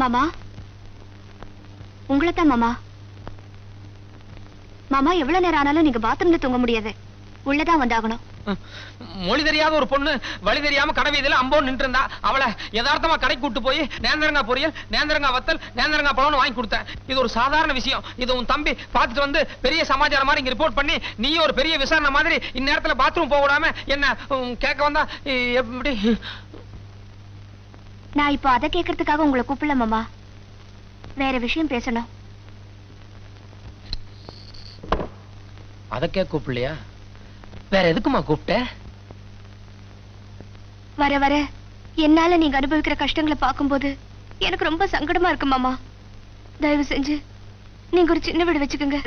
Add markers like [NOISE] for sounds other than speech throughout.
மாமா? உங்களைத்தான் மாமா. மாமா எவ்வளவு நேரம் ஆனாலும் நீங்க பாத்ரூம்ல தூங்க முடியாது. உள்ளதான் வந்தாகணும். மொழி தெரியாத ஒரு பொண்ணு வழி தெரியாம கடை வீதியில அம்போன்னு நின்று இருந்தா அவளை யதார்த்தமா கடை கூட்டு போய் நேந்திரங்காய் பொரியல் நேந்திரங்காய் வத்தல் நேந்திரங்காய் பழம்னு வாங்கி கொடுத்தேன். இது ஒரு சாதாரண விஷயம். இது உன் தம்பி பார்த்துட்டு வந்து பெரிய சமாச்சாரம் மாதிரி இங்க ரிப்போர்ட் பண்ணி நீ ஒரு பெரிய விசாரணை மாதிரி இந்நேரத்துல பாத்ரூம் போக விடாம என்ன உம், கேட்க வந்தா எப்படி? நான் இப்போ அதை கேட்கறதுக்காக உங்களை கூப்பிடல மாமா. வேற விஷயம் பேசணும். அதக்கே கூப்பிடலையா? வேற எதுக்குமா கூப்பிட்ட? வர வர. என்னால நீங்க அனுபவிக்கிற கஷ்டங்களை பார்க்கும்போது எனக்கு ரொம்ப சங்கடமா இருக்கு மாமா. தயவு செஞ்சு நீங்க ஒரு சின்ன வீடு வச்சுக்கோங்க.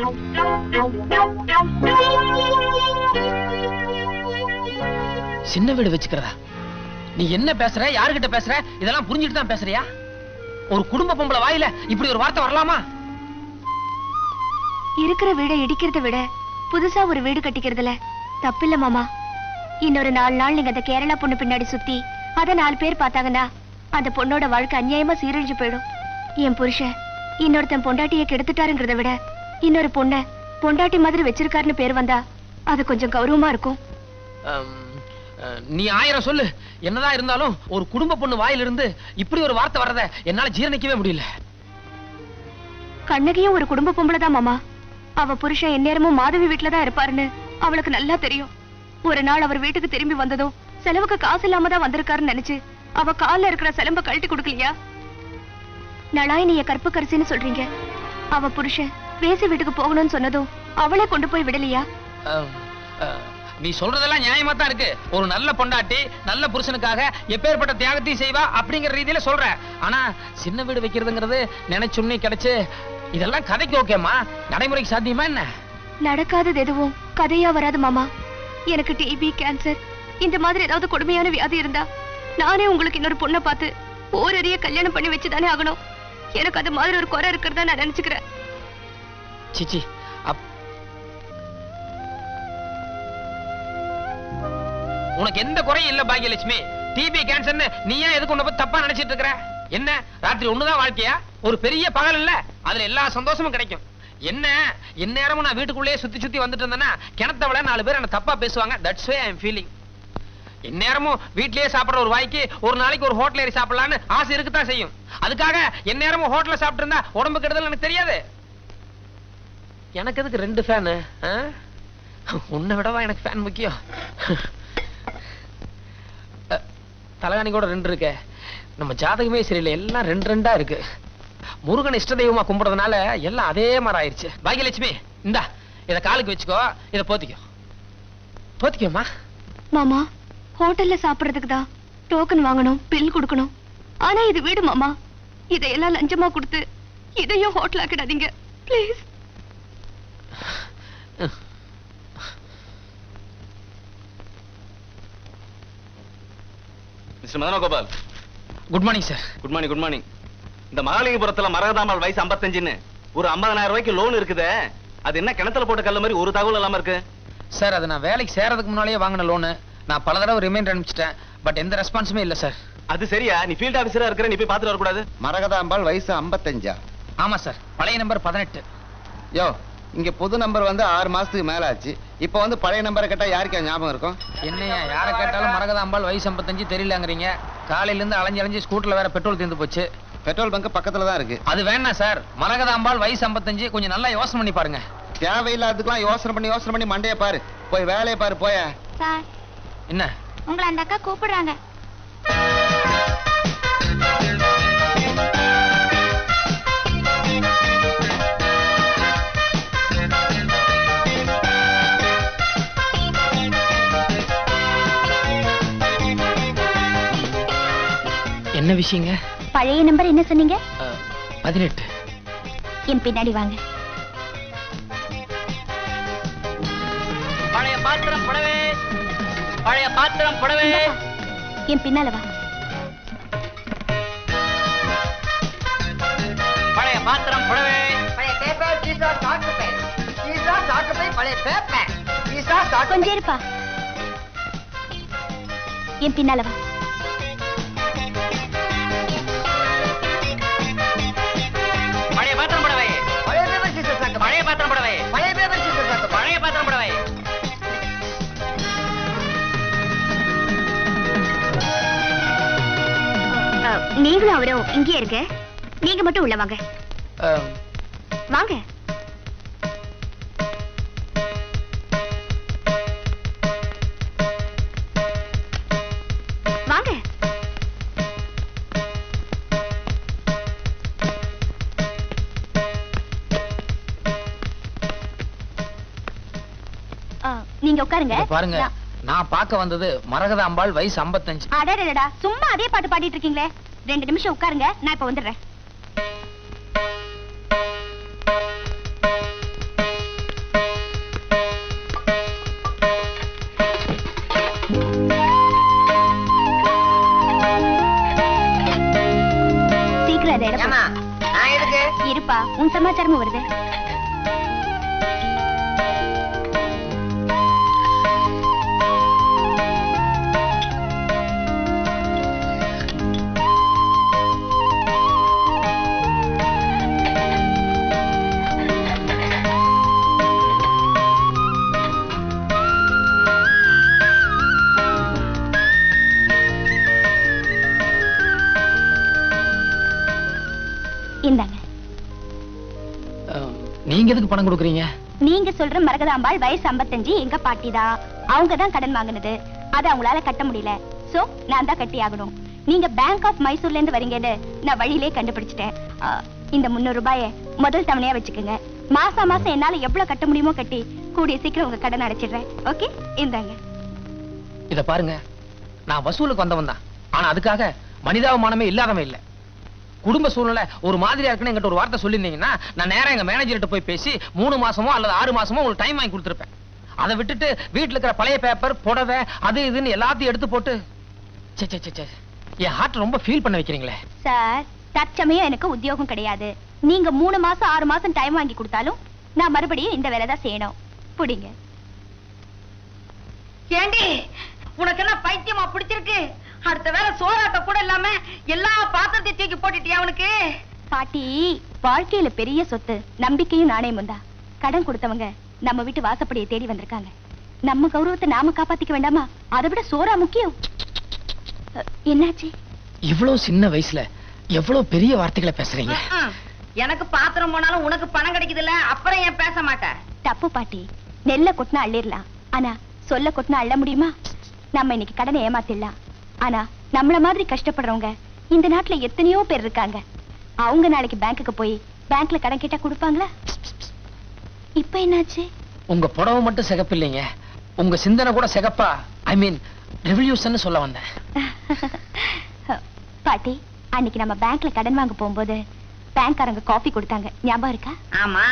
சின்ன வீடு வச்சுக்கிறதா? நீ என்ன பேசுற? யாருகிட்ட பேசுற? இதெல்லாம் புரிஞ்சுட்டு தான் பேசுறியா? ஒரு குடும்ப பொம்பளை வாயில இப்படி ஒரு வார்த்தை வரலாமா? இருக்கிற வீடை இடிக்கிறதை விட புதுசா ஒரு வீடு கட்டிக்கிறதுல தப்பில்ல மாமா. இன்னொரு நாலு நாள் நீங்க அந்த கேரளா பொண்ணு பின்னாடி சுத்தி அத நாலு பேர் பார்த்தாங்கன்னா அந்த பொண்ணோட வாழ்க்கை அநியாயமா சீரழிஞ்சு போயிடும். என் புருஷன் இன்னொருத்தன் பொண்டாட்டிய கெடுத்துட்டாருங்கிறத விட இன்னொரு பொண்ண பொண்டாட்டி மாதிரி வச்சிருக்காருன்னு பேர் வந்தா அது கொஞ்சம் கௌரவமா இருக்கும். நீ ஆயிரம் சொல்லு. என்னதான் இருந்தாலும் ஒரு குடும்ப பொண்ணு வாயிலிருந்து இப்படி ஒரு வார்த்தை வர்றத என்னால ஜீரணிக்கவே முடியல. கண்ணகியும் ஒரு குடும்ப பொம்பளை தான் மாமா. அவ புருஷன் எந்நேரமும் மாதவி வீட்டுல தான் இருப்பாருன்னு அவளுக்கு நல்லா தெரியும். ஒரு நாள் அவர் வீட்டுக்கு திரும்பி வந்ததும் செலவுக்கு காசு இல்லாம தான் வந்திருக்காருன்னு நினைச்சு அவ கால்ல இருக்கிற சிலம்ப கழட்டி கொடுக்கலையா? நலாயினிய கற்பு கரிசின்னு சொல்றீங்க. அவ புருஷன் வேசி வீட்டுக்கு போகணும்னு சொன்னதும் அவளே கொண்டு போய் விடலையா? நீ சொல்றதெல்லாம் நியாயமா தான் இருக்கு. ஒரு நல்ல பொண்டாட்டி நல்ல புருஷனுக்காக எப்பேற்பட்ட தியாகத்தையும் செய்வா அப்படிங்கிற ரீதியில சொல்ற. ஆனா சின்ன வீடு வைக்கிறதுங்கிறது நினைச்சுன்னே கிடைச்சு இதெல்லாம் கதைக்கு ஓகேம்மா. நடைமுறைக்கு சாத்தியமா என்ன? நடக்காதது எதுவும். கதையா வராது மாமா. எனக்கு டிபி கேன்சர் இந்த மாதிரி ஏதாவது கொடுமையான வியாதி இருந்தா நானே உங்களுக்கு இன்னொரு பொண்ணை பார்த்து ஓரறிய கல்யாணம் பண்ணி வச்சுதானே ஆகணும். எனக்கு அது மாதிரி ஒரு குறை இருக்கிறதா நான் நினைச்சுக்கிறேன். சிச்சி உனக்கு எந்த குறையும் இல்ல பாக்கியலட்சுமி. டிபி கேன்சர்னு நீ ஏன் எதுக்கு உன்ன பத்தி தப்பா நினைச்சிட்டு இருக்கிற? என்ன? ராத்திரி ஒண்ணுதான் வாழ்க்கையா? ஒரு பெரிய பகல் இல்ல. அதுல எல்லா சந்தோஷமும் கிடைக்கும். என்ன? எந்நேரமும் நான் வீட்டுக்குள்ளேயே சுத்தி சுத்தி வந்துட்டு இருந்தேன்னா கிணத்தவள நாலு பேர் என்ன தப்பா பேசுவாங்க. தட்ஸ் வே ஐம் ஃபீலிங் எந்நேரமும் வீட்லயே சாப்பிடுற ஒரு வாய்க்கு ஒரு நாளைக்கு ஒரு ஹோட்டல் ஏறி சாப்பிடலான்னு ஆசை இருக்குதான் செய்யும். அதுக்காக எந்நேரமும் ஹோட்டல்ல சாப்பிட்டு இருந்தா உடம்பு கெடுதல் எனக்கு தெரியாது. எனக்கு எதுக்கு ரெண்டு ஃபேனு உன்னை விடவா எனக்கு ஃபேன் முக்கியம். தலகாணி கூட ரெண்டு இருக்கு. நம்ம ஜாதகமே சரியில்லை எல்லாம் ரெண்டு ரெண்டா இருக்கு. முருகன் இஷ்ட தெய்வமா கும்பிடுறதுனால எல்லாம் அதே மாதிரி ஆயிருச்சு. பாக்கியலட்சுமி இந்தா இத காலுக்கு வச்சுக்கோ இத போத்திக்கோ. போத்திக்கோமா மாமா ஹோட்டல்ல சாப்பிடுறதுக்கு தான் டோக்கன் வாங்கணும் பில் கொடுக்கணும். ஆனா இது வீடு மாமா. இதையெல்லாம் லஞ்சமா கொடுத்து இதையும் hotel ஆக்கிடாதீங்க. Please mister Madanagopal. Good morning sir good morning good morning இந்த மகாலிங்கபுரத்துல மரகதாம்பாள் வயசு 55 ஒரு 50000 ரூபாய்க்கு லோன் இருக்குதே. அது என்ன கிணத்துல போட்ட கல்ல மாதிரி ஒரு தகவல் இல்லாம இருக்கு? சார் அது நான் வேலைக்கு சேரதுக்கு முன்னாலேயே வாங்கின லோனு நான் பல தடவை ரிமைண்ட் அனுப்பிச்சிட்டேன். பட் எந்த ரெஸ்பான்ஸுமே இல்லை சார் அது சரியா? நீ ஃபீல்ட் ஆபீசரா இருக்கிற நீ போய் பாத்துட்டு வரக்கூடாது. மரகதாம்பாள் வயசு 55 ஆமா சார் பழைய நம்பர் பதினெட்டு. யோ இங்க புது நம்பர் வந்து ஆறு மாசத்துக்கு மேல ஆச்சு இப்போ வந்து பழைய நம்பரை கேட்டா யாருக்கா ஞாபகம் இருக்கும்? என்னையா யாரை கேட்டாலும் மரகதாம்பாள் வயசு ஐம்பத்தஞ்சு தெரியலங்கிறீங்க. காலையில இருந்து அலைஞ்சு அலைஞ்சு ஸ்கூட்டர்ல வேற பெட்ரோல் தீர்ந்து போச்சு. பெட்ரோல் பங்க் பக்கத்துல தான் இருக்கு. அது வேணாம் சார். மரகதாம்பாள் வயசு ஐம்பத்தஞ்சு கொஞ்சம் நல்லா யோசனை பண்ணி பாருங்க. தேவையில்லாததுக்கெல்லாம் யோசனை பண்ணி யோசனை பண்ணி மண்டைய பாரு. போய் வேலையை பாரு போய. சார். என்ன? உங்களை அந்த அக்கா கூப்பிடுறாங்க. விஷயங்க. பழைய நம்பர் என்ன சொன்னீங்க? பதினெட்டு. என் பின்னாடி வாங்க. பழைய பாத்திரம் புடவே. பழைய பாத்திரம் புடவே. என் பின்னால வா. பழைய பாத்திரம் புடவே. பழைய பேப்பர் பீஸா சாக்கு பை பீஸா சாக்கு பை பழைய பேப்பர் பீஸா சாக்கு கொஞ்சம் இருப்பா. என் பின்னால வா. நீங்களும் அவரும் இங்கேயே இருங்க. நீங்க மட்டும் உள்ள வாங்க. வாங்க. நீங்க உட்காருங்க. பாருங்க. நான்- பார்க்க வந்தது மரகத அம்பாள் வயசு 55 அடடடா சும்மா அதே பாட்டு பாடிட்டு இருக்கீங்களே. ரெண்டு நிமிஷம் உட்காருங்க நான் இப்ப வந்துடுறேன். சீக்கிரம் இருப்பா உன் சமாச்சாரமும் வருது. நீங்க எதுக்கு பணம் கொடுக்குறீங்க? நீங்க சொல்ற மரகதாம்பாள் வயசு 55 எங்க பாட்டி தான். அவங்க தான் கடன் வாங்குனது. அதை அவங்களால கட்ட முடியல. சோ நான் தான் கட்டி ஆகணும். நீங்க பேங்க் ஆஃப் மைசூர்ல இருந்து வரீங்கன்னு நான் வழியிலே கண்டுபிடிச்சிட்டேன். இந்த 300 ரூபாய முதல் தவணையா வச்சுக்கோங்க. மாசா மாசம் என்னால எவ்வளவு கட்ட முடியுமோ கட்டி கூடிய சீக்கிரம் உங்க கடன் அடைச்சிடுறேன். ஓகே இந்தாங்க. இத பாருங்க. நான் வசூலுக்கு வந்தவன் தான். ஆனா அதுக்காக மனிதாபிமானமே இல்லாதவன் இல்ல. குடும்ப சூழ்நிலை ஒரு மாதிரியா இருக்குன்னு என்கிட்ட ஒரு வார்த்தை சொல்லியிருந்தீங்கன்னா நான் நேரா எங்க மேனேஜர்கிட்ட போய் பேசி மூணு மாசமோ அல்லது ஆறு மாசமோ உங்களுக்கு டைம் வாங்கி கொடுத்துருப்பேன். அதை விட்டுட்டு வீட்டுல இருக்கிற பழைய பேப்பர் புடவை அது இதுன்னு எல்லாத்தையும் எடுத்து போட்டு ச்சே, ச்சே என் ஹார்ட் ரொம்ப ஃபீல் பண்ண வைக்கிறீங்களே. சார் தற்சமயம் எனக்கு உத்தியோகம் கிடையாது. நீங்க மூணு மாசம் ஆறு மாசம் டைம் வாங்கி கொடுத்தாலும் நான் மறுபடியும் இந்த வேலை தான் செய்யணும். புடிங்க. ஏண்டி உனக்கு என்ன பைத்தியமா பிடிச்சிருக்கு? அடுத்த வேலை சோறாட்ட கூட இல்லாம எல்லா பாத்திரத்தையும் தூக்கி போட்டுட்டியா அவனுக்கு? பாட்டி வாழ்க்கையில பெரிய சொத்து நம்பிக்கையும் நாணயமும் தான். கடன் கொடுத்தவங்க நம்ம வீட்டு வாசப்படியை தேடி வந்திருக்காங்க. நம்ம கௌரவத்தை நாம காப்பாத்திக்க வேண்டாமா? அதை விட சோறா முக்கியம். என்னாச்சு? இவ்வளவு சின்ன வயசுல எவ்வளவு பெரிய வார்த்தைகளை பேசுறீங்க. எனக்கு பாத்திரம் போனாலும் உனக்கு பணம் கிடைக்குதுல்ல அப்புறம் ஏன் பேச மாட்ட? தப்பு பாட்டி. நெல்ல கொட்டினா அள்ளிடலாம். ஆனா சொல்ல கொட்டினா அள்ள முடியுமா? நம்ம இன்னைக்கு கடனை ஏமாத்திடலாம். ஆனா நம்மள மாதிரி கஷ்டப்படுறவங்க இந்த நாட்டுல எத்தனையோ பேர் இருக்காங்க. அவங்க நாளைக்கு பேங்க்குக்கு போய் பேங்க்ல கடன் கேட்டா கொடுப்பாங்களா? இப்ப என்னாச்சு? உங்க புடவை மட்டும் சிகப்பு இல்லைங்க உங்க சிந்தனை கூட சிகப்பா. ஐ மீன் ரெவல்யூஷன் சொல்ல வந்தேன். [LAUGHS] பாட்டி அன்னைக்கு நம்ம பேங்க்ல கடன் வாங்க போகும்போது பேங்க்காரங்க காஃபி கொடுத்தாங்க. ஞாபகம் இருக்கா? ஆமா.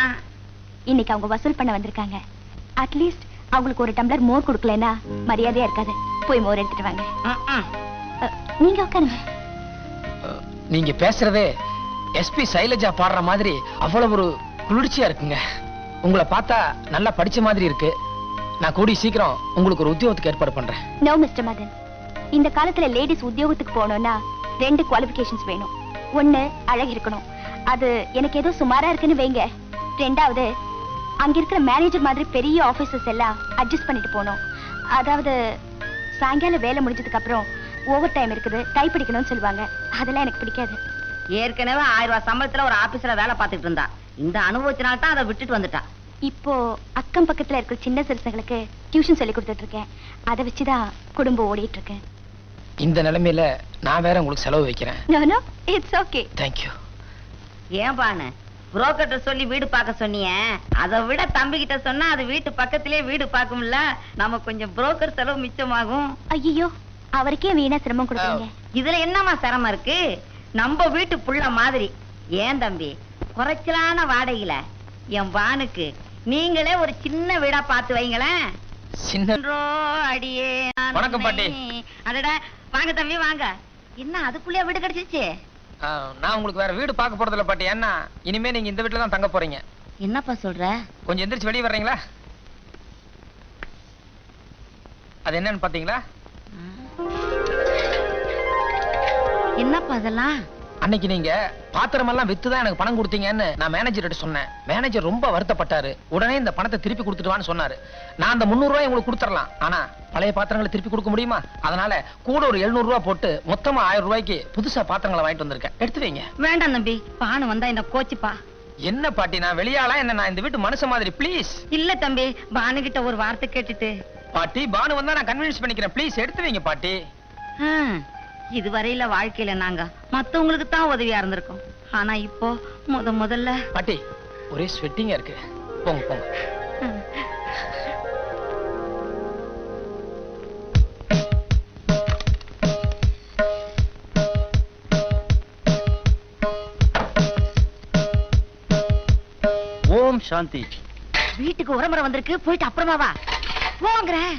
இன்னைக்கு அவங்க வசூல் பண்ண வந்திருக்காங்க. அட்லீஸ்ட் அவங்களுக்கு ஒரு டம்ளர் மோர் கொடுக்கலன்னா மரியாதையா இருக்காது. போய் மோர் எடுத்துட்டு வாங்க. நீங்க உட்காருங்க. நீங்க பேசுறதே எஸ்பி சைலஜா பாடுற மாதிரி அவ்வளவு ஒரு குளிர்ச்சியா இருக்குங்க. உங்களை பார்த்தா நல்லா படிச்ச மாதிரி இருக்கு. நான் கூடி சீக்கிரம் உங்களுக்கு ஒரு உத்தியோகத்துக்கு ஏற்பாடு பண்றேன். No mister Madan. இந்த காலத்துல லேடிஸ் உத்தியோகத்துக்கு போகணும்னா ரெண்டு குவாலிபிகேஷன்ஸ் வேணும். ஒண்ணு அழகு இருக்கணும். அது எனக்கு ஏதோ சுமாரா இருக்குன்னு வைங்க. ரெண்டாவது அங்க இருக்கிற மேனேஜர் மாதிரி பெரிய ஆபீசர்ஸ் எல்லாம் அட்ஜஸ்ட் பண்ணிட்டு போகணும். அதாவது சாயங்காலம் வேலை முடிஞ்சதுக்கு அப்புறம் ஓவர் டைம் இருக்குது டைப்பிடிக்கணும்னு சொல்லுவாங்க. அதெல்லாம் எனக்கு பிடிக்காது. ஏற்கனவே ஆயிரம் ரூபாய் சம்பளத்துல ஒரு ஆபீஸ்ல வேலை பார்த்துட்டு இருந்தா. இந்த அனுபவத்தினால தான் அதை விட்டுட்டு வந்துட்டா. இப்போ அக்கம் பக்கத்துல இருக்கிற சின்ன சிறுசுங்களுக்கு டியூஷன் சொல்லி கொடுத்துட்டு இருக்கேன் அதை வச்சுதான் குடும்பம் ஓடிட்டு இருக்கேன் இந்த நிலைமையில நான் வேற உங்களுக்கு செலவு வைக்கிறேன். No no it's okay thank you ஏன் பானு? புரோக்கர்ட்ட சொல்லி வீடு பார்க்க சொன்னியே. அதை விட தம்பி கிட்ட சொன்னா அது வீட்டு பக்கத்திலே வீடு பார்க்கும்ல. நம்ம கொஞ்சம் புரோக்கர் செலவு மிச்சமாகும். ஐயோ அவருக்கே வீணா சிரமம் கொடுக்குறீங்க. இதுல என்னம்மா சிரமம் இருக்கு? நம்ம வீட்டு புள்ள மாதிரி. ஏன் தம்பி? குறைச்சலான வாடகையில. என் வானுக்கு நீங்களே ஒரு சின்ன வீடா பார்த்து வைங்களேன். அடியே வணக்கம், பாட்டி. உன்னை- அடடா வாங்க தம்பி வாங்க. என்ன அதுக்குள்ளேயே வீடு கிடைச்சிருச்சு? ஆஹ், நான் உங்களுக்கு வேற வீடு பார்க்க போறதில்ல பாட்டி. ஏன்னா இனிமே நீங்க இந்த வீட்டுல தான் தங்க போறீங்க. என்னப்பா சொல்ற? கொஞ்சம் எந்திரிச்சு வெளியே வர்றீங்களா? அது என்னன்னு பாத்தீங்களா? என்னப்பா அதெல்லாம்? அன்னைக்கு நீங்க பாத்திரம் எல்லாம் வித்து தான் எனக்கு பணம் கொடுத்தீங்கன்னு நான் மேனேஜர்கிட்ட சொன்னேன். மேனேஜர் ரொம்ப வருத்தப்பட்டாரு. உடனே இந்த பணத்தை திருப்பி கொடுத்துட்டு வான்னு சொன்னாரு. நான் அந்த 300 ரூபாய் உங்களுக்கு கொடுத்துடலாம். ஆனா பழைய பாத்திரங்களை திருப்பி கொடுக்க முடியுமா? அதனால கூட ஒரு 700 ரூபாய் போட்டு மொத்தமா ஆயிரம் ரூபாய்க்கு புதுசா பாத்திரங்களை வாங்கிட்டு வந்திருக்கேன். எடுத்து வைங்க. வேண்டாம் தம்பி பானு வந்தா என்ன கோச்சுப்பா. என்ன பாட்டி நான் வெளியாளா? என்ன நான் இந்த வீட்டு மனுஷ மாதிரி? ப்ளீஸ் இல்ல தம்பி பானு கிட்ட ஒரு வார்த்தை கேட்டுட்டு பாட்டி பானு வந்தா நான் கன்வின்ஸ் பண்ணிக்கிறேன். ப்ளீஸ் எடுத்து வைங்க பாட்டி. இதுவரையில வாழ்க்கையில நாங்க மத்தவங்களுக்கு தான் உதவியா இருந்திருக்கோம். ஆனா இப்போ முத முதல்ல பாட்டி ஒரே ஸ்வெட்டிங்கா இருக்கு. போங்க போங்க. ஓம் சாந்தி. வீட்டுக்கு உரமுறை வந்திருக்கு போயிட்டு அப்புறமா வா. போங்கிறேன்